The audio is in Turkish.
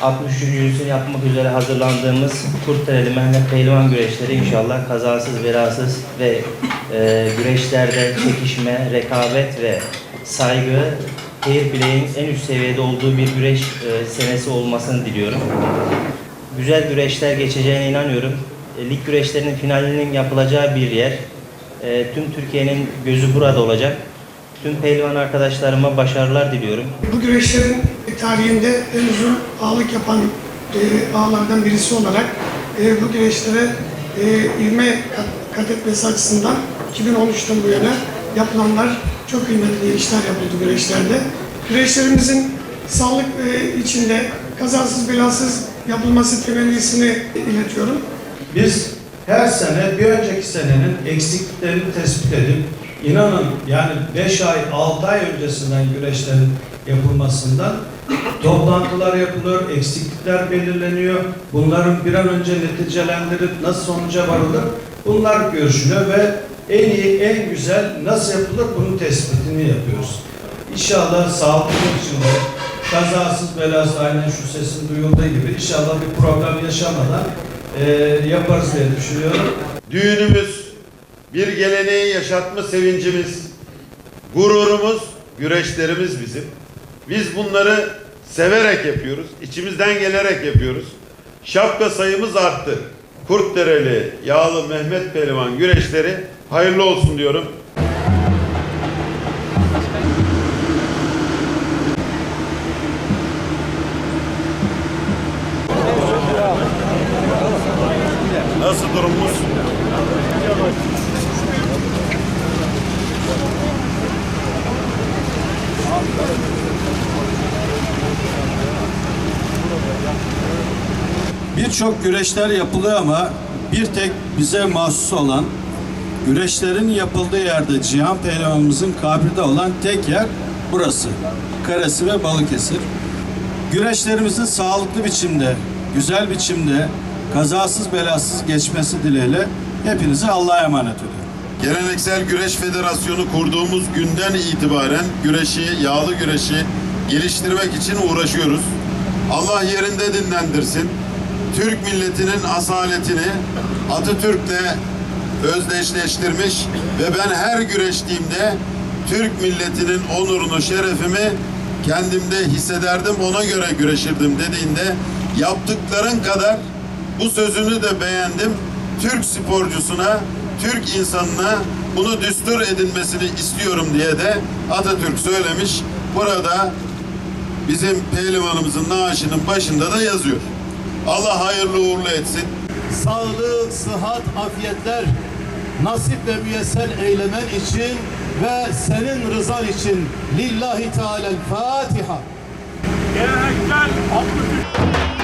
63.sünü yapmak üzere hazırlandığımız Kurtdereli Mehmet Pehlivan güreşleri inşallah kazasız, belasız ve e, güreşlerde çekişme, rekabet ve saygı fair play'in en üst seviyede olduğu bir güreş e, senesi olmasını diliyorum. Güzel güreşler geçeceğine inanıyorum. E, lig güreşlerinin finalinin yapılacağı bir yer. E, tüm Türkiye'nin gözü burada olacak. Tüm pehlivan arkadaşlarıma başarılar diliyorum. Bu güreşlerin tarihinde en uzun ağırlık yapan e, ağlardan birisi olarak e, bu güreşlere e, ilme kat, kat etmesi açısından 2013'ten bu yana yapılanlar çok kıymetli işler yapıldı güreşlerde. Güreşlerimizin sağlık e, içinde kazasız belasız yapılması temennisini iletiyorum. Biz her sene bir önceki senenin eksikliklerini tespit edip inanın yani 5 ay 6 ay öncesinden güreşlerin yapılmasından toplantılar yapılıyor, eksiklikler belirleniyor. Bunların bir an önce neticelendirip nasıl sonuca varılır bunlar görüşülüyor ve en iyi, en güzel nasıl yapılır bunun tespitini yapıyoruz. İnşallah sağlıklı içinde kazasız belasız aynen şu sesin duyulduğu gibi inşallah bir problem yaşamadan e, yaparız diye düşünüyorum. Düğünümüz, bir geleneği yaşatma sevincimiz, gururumuz, güreşlerimiz bizim. Biz bunları severek yapıyoruz, içimizden gelerek yapıyoruz. Şapka sayımız arttı. Kurtdereli, Yağlı Mehmet Pehlivan güreşleri hayırlı olsun diyorum. Nasıl durumumuz? Birçok güreşler yapılıyor ama bir tek bize mahsus olan güreşlerin yapıldığı yerde Cihan Pehlivanımızın kabride olan tek yer burası. Karesi ve Balıkesir. Güreşlerimizin sağlıklı biçimde, güzel biçimde, kazasız belasız geçmesi dileğiyle hepinizi Allah'a emanet ediyorum. Geleneksel Güreş Federasyonu kurduğumuz günden itibaren güreşi, yağlı güreşi geliştirmek için uğraşıyoruz. Allah yerinde dinlendirsin. Türk milletinin asaletini Atatürk'le özdeşleştirmiş ve ben her güreştiğimde Türk milletinin onurunu, şerefimi kendimde hissederdim, ona göre güreşirdim dediğinde yaptıkların kadar bu sözünü de beğendim. Türk sporcusuna, Türk insanına bunu düstur edinmesini istiyorum diye de Atatürk söylemiş. Burada bizim pehlivanımızın naaşının başında da yazıyor. Allah hayırlı uğurlu etsin. sağlık, sıhhat, afiyetler nasip ve müyesser eylemen için ve senin rızan için lillahi teala'l Fatiha. Geleneksel Atatürk